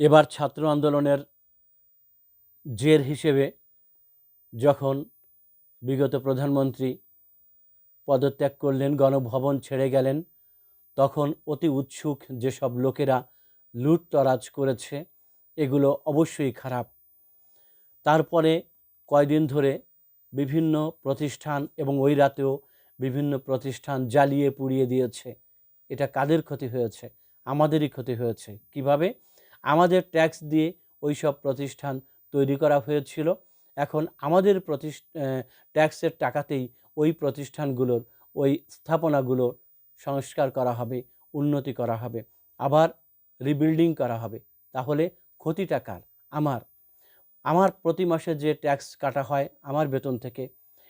এবার ছাত্র আন্দোলনের জের হিসেবে যখন বিগত প্রধানমন্ত্রী পদত্যাগ করলেন, গণভবন ছেড়ে গেলেন, তখন অতি উৎসুক যেসব লোকেরা লুটতরাজ করেছে, এগুলো অবশ্যই খারাপ। তারপরে কয়দিন ধরে বিভিন্ন প্রতিষ্ঠান এবং ওই রাতেও বিভিন্ন প্রতিষ্ঠান জ্বালিয়ে পুড়িয়ে দিয়েছে। এটা কাদের ক্ষতি হয়েছে? আমাদেরই ক্ষতি হয়েছে। কীভাবে? আমাদের ট্যাক্স দিয়ে ওই সব প্রতিষ্ঠান তৈরি করা হয়েছিল। এখন আমাদের প্রতিষ্ঠা ট্যাক্সের টাকাতেই ওই প্রতিষ্ঠানগুলোর, ওই স্থাপনাগুলো সংস্কার করা হবে, উন্নতি করা হবে, আবার রিবিল্ডিং করা হবে। তাহলে ক্ষতিটা কার? আমার। আমার প্রতি মাসে যে ট্যাক্স কাটা হয় আমার বেতন থেকে,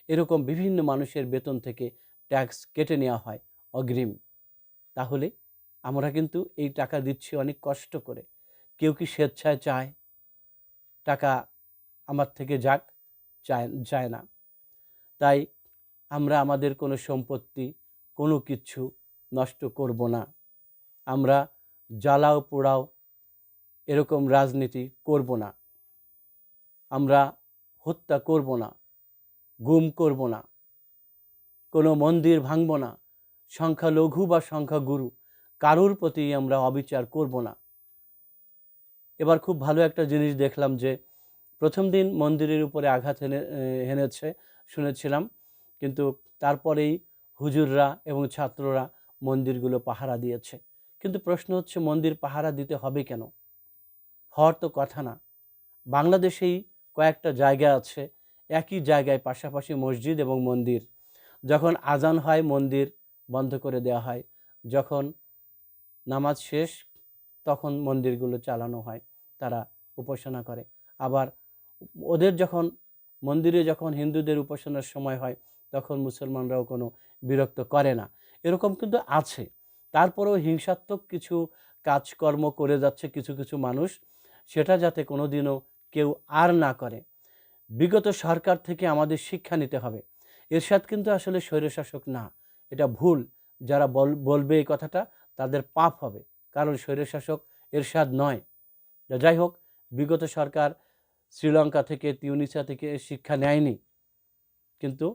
এরকম বিভিন্ন মানুষের বেতন থেকে ট্যাক্স কেটে নেওয়া হয় অগ্রিম। তাহলে আমরা কিন্তু এই টাকা দিচ্ছি অনেক কষ্ট করে। কেউ কি স্বেচ্ছায় চায়? টাকা আমার থেকে যাক, চায় যায় না। তাই আমরা আমাদের কোনো সম্পত্তি, কোনো কিছু নষ্ট করব না। আমরা জ্বালাও পোড়াও এরকম রাজনীতি করব না। আমরা হত্যা করব না, গুম করব না। কোনো মন্দির ভাঙব না, সংখ্যালঘু বা সংখ্যাগুরু, কারোর প্রতি আমরা অবিচার করব না। এবার খুব ভালো একটা জিনিস দেখলাম যে প্রথম দিন মন্দিরের উপরে আঘাত হেনে হেনেছে, শুনেছিলাম। কিন্তু তারপরেই হুজুররা এবং ছাত্ররা মন্দিরগুলো পাহারা দিয়েছে। কিন্তু প্রশ্ন হচ্ছে, মন্দির পাহারা দিতে হবে কেন? হওয়ার তো কথা না। বাংলাদেশেই কয়েকটা জায়গা আছে, একই জায়গায় পাশাপাশি মসজিদ এবং মন্দির। যখন আজান হয়, মন্দির বন্ধ করে দেওয়া হয়। যখন নামাজ শেষ তখন মন্দিরগুলো চালানো হয়, তারা উপাসনা করে। আবার ওদের যখন, মন্দিরে যখন হিন্দুদের উপাসনার সময় হয়, তখন মুসলমানরাও কোনো বিরক্ত করে না। এরকম কিন্তু আছে। তারপরেও হিংসাত্মক কিছু কাজকর্ম করে যাচ্ছে কিছু কিছু মানুষ, সেটা যাতে কোনো দিনও কেউ আর না করে। বিগত সরকার থেকে আমাদের শিক্ষা নিতে হবে। এরশাদ কিন্তু আসলে স্বৈরশাসক না, এটা ভুল। যারা বল, বলবে এই কথাটা, তাদের পাপ হবে। কারণ স্বৈরশাসক এরশাদ নয়। যাই হোক, বিগত সরকার শ্রীলঙ্কা থেকে তিউনিসা থেকে শিক্ষা নেয়নি। কিন্তু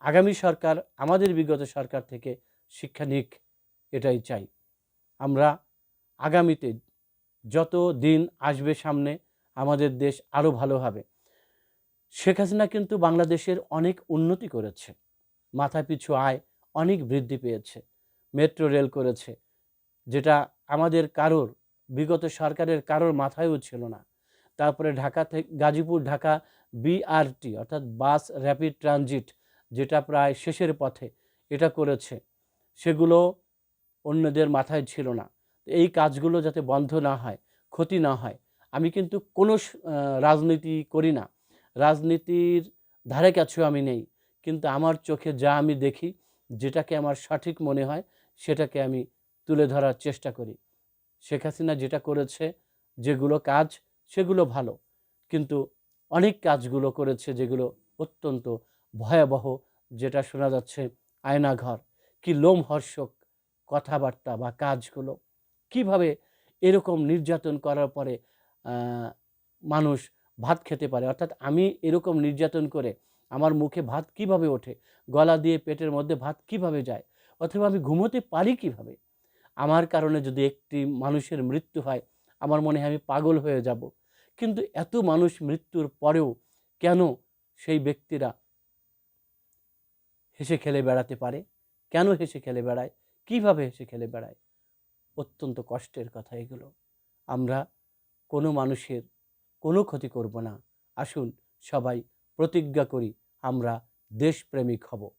আগামী সরকার, আমাদের বিগত সরকার থেকে শিক্ষা নিক, এটাই চাই। আমরা আগামীতে যত দিন আসবে সামনে, আমাদের দেশ আরও ভালো হবে। শেখ হাসিনা কিন্তু বাংলাদেশের অনেক উন্নতি করেছে। মাথা পিছু আয় অনেক বৃদ্ধি পেয়েছে। মেট্রো রেল করেছে। যেটা আমাদের কারোর, বিগত সরকারের কারোর মাথায়ও ছিল না। তারপরে ঢাকা থেকে, গাজীপুর, ঢাকা বিআরটি অর্থাৎ বাস র্যাপিড ট্রানজিট, যেটা প্রায় শেষের পথে এটা করেছে। সেগুলো অন্যদের মাথায় ছিল না। এই কাজগুলো যাতে বন্ধ না হয়, ক্ষতি না হয়, আমি কিন্তু কোনো রাজনীতি করি না। রাজনীতির ধারে কাছেও আমি নেই, কিন্তু আমার চোখে যা আমি দেখি, যেটাকে আমার সঠিক মনে হয়, সেটাকে আমি তুলে ধরার চেষ্টা করি। শেখ হাসিনা যেটা করেছে, যেগুলো কাজ, সেগুলো ভালো। কিন্তু অনেক কাজগুলো করেছে যেগুলো অত্যন্ত ভয়াবহ, যেটা শোনা যাচ্ছে আয়নাঘর। কি লোমহর্ষক কথাবার্তা বা কাজগুলো। কীভাবে এরকম নির্যাতন করার পরে মানুষ ভাত খেতে পারে? অর্থাৎ আমি এরকম নির্যাতন করে আমার মুখে ভাত কীভাবে ওঠে? গলা দিয়ে পেটের মধ্যে ভাত কীভাবে যায়? অথবা আমি ঘুমোতে পারি কীভাবে? আমার কারণে যদি একটি মানুষের মৃত্যু হয়, আমার মনে হয় আমি পাগল হয়ে যাব। কিন্তু এত মানুষ মৃত্যুর পরেও কেন সেই ব্যক্তিরা হেসে খেলে বেড়াতে পারে? কেন হেসে খেলে বেড়ায়? কীভাবে হেসে খেলে বেড়ায়? অত্যন্ত কষ্টের কথা এগুলো। আমরা কোনো মানুষের কোনো ক্ষতি করব না। আসুন সবাই প্রতিজ্ঞা করি আমরা দেশপ্রেমিক হব।